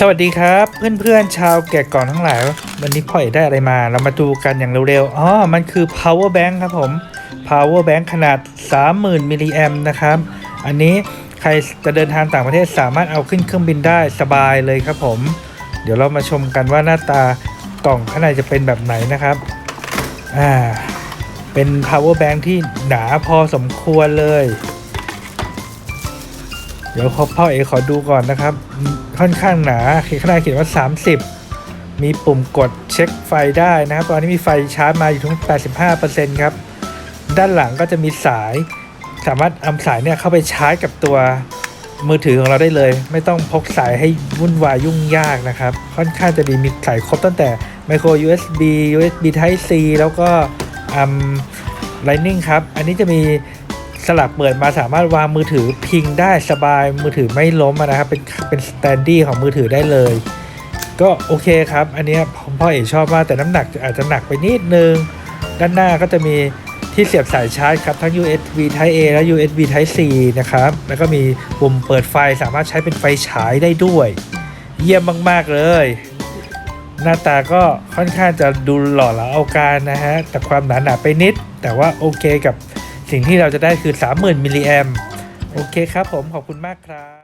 สวัสดีครับ เพื่อนๆชาวแกะก่องทั้งหลาย วันนี้พ่อเอกได้อะไรมา เรามาดูกันอย่างเร็วๆอ๋อมันคือ power bank ครับผม power bank ขนาด 30,000มิลลิแอมนะครับ อันนี้ใครจะเดินทางต่างประเทศสามารถเอาขึ้นเครื่องบินได้สบายเลยครับผม เดี๋ยวเรามาชมกันว่าหน้าตากล่องข้างในจะเป็นแบบไหนนะครับอ่าเป็น power bank ที่หนาพอสมควรเลย ดี๋ยวพ่อเอขอดูก่อนนะครับ ค่อนข้างหนาข้างในเขียนว่า 30 มีปุ่มกดเช็คไฟได้นะครับ ตอนนี้มีไฟชาร์จมาอยู่ถึง 85%ครับ ด้านหลังก็จะมีสาย สามารถเอาสายเนี่ยเข้าไปชาร์จกับตัวมือถือของเราได้เลย ไม่ต้องพกสายให้วุ่นวายยุ่งยากนะครับ ค่อนข้างจะดีมีสายครบตั้งแต่ micro USB USB Type C แล้วก็อืม Lightning ครับ อันนี้จะมี สลับเปิดมาสามารถวางมือถือพิงได้สบายมือถือไม่ล้มนะครับ เป็นเป็นสแตนดี้ของมือถือได้เลย ก็โอเคครับ อันนี้ผมพ่อเอกชอบมากแต่น้ำหนักอาจจะหนักไปนิดนึง ด้านหน้าก็จะมีที่เสียบสายชาร์จครับ ทั้ง USB Type A และ USB Type C นะครับ แล้วก็มีปุ่มเปิดไฟสามารถใช้เป็นไฟฉายได้ด้วย เยี่ยมมาก ๆ เลย หน้าตาก็ค่อนข้างจะดูหล่อเหลาเอาการนะฮะ แต่ความหนาหนาไปนิด แต่ว่าโอเคกับ สิ่งที่เราจะได้คือ 30,000มิลลิแอมโอเคครับผมขอบคุณมากครับ